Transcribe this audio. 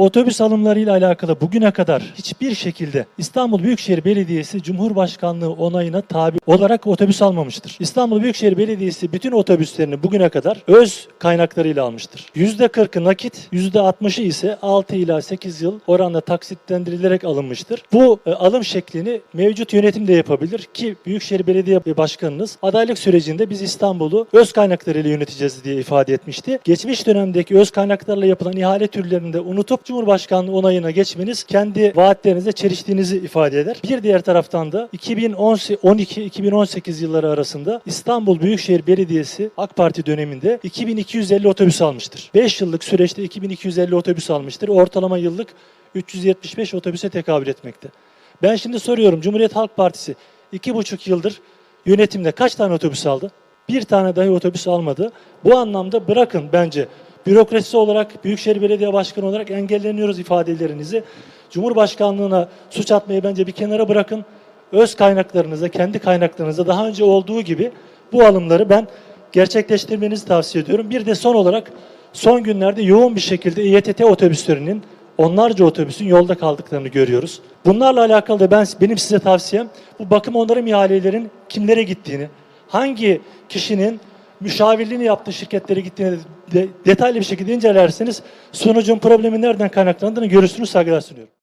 Otobüs alımlarıyla alakalı bugüne kadar hiçbir şekilde İstanbul Büyükşehir Belediyesi Cumhurbaşkanlığı onayına tabi olarak otobüs almamıştır. İstanbul Büyükşehir Belediyesi bütün otobüslerini bugüne kadar öz kaynaklarıyla almıştır. %40'ı nakit, %60'ı ise 6 ila 8 yıl oranda taksitlendirilerek alınmıştır. Bu e, alım şeklini mevcut yönetim de yapabilir ki Büyükşehir Belediye Başkanınız adaylık sürecinde biz İstanbul'u öz kaynaklarıyla yöneteceğiz diye ifade etmişti. Geçmiş dönemdeki öz kaynaklarla yapılan ihale türlerini de unutup Cumhurbaşkanlığı onayına geçmeniz kendi vaatlerinizle çeliştiğinizi ifade eder. Bir diğer taraftan da 2012-2018 yılları arasında İstanbul Büyükşehir Belediyesi AK Parti döneminde 2250 otobüs almıştır. 5 yıllık süreçte 2250 otobüs almıştır. Ortalama yıllık 375 otobüse tekabül etmekte. Ben şimdi soruyorum Cumhuriyet Halk Partisi iki buçuk yıldır yönetimde kaç tane otobüs aldı? Bir tane dahi otobüs almadı. Bu anlamda bırakın bence bürokrasi olarak Büyükşehir Belediye Başkanı olarak engelleniyoruz ifadelerinizi. Cumhurbaşkanlığına suç atmayı bence bir kenara bırakın. Öz kaynaklarınıza, kendi kaynaklarınıza daha önce olduğu gibi bu alımları ben gerçekleştirmenizi tavsiye ediyorum. Bir de son olarak son günlerde yoğun bir şekilde İETT otobüslerinin onlarca otobüsün yolda kaldıklarını görüyoruz. Bunlarla alakalı da ben benim size tavsiyem bu bakım onarım ihalelerin kimlere gittiğini, hangi kişinin müşavirliğini yaptığı şirketlere gittiğini de detaylı bir şekilde incelerseniz sonucun problemin nereden kaynaklandığını görürsünüz. Saygılar sunuyorum.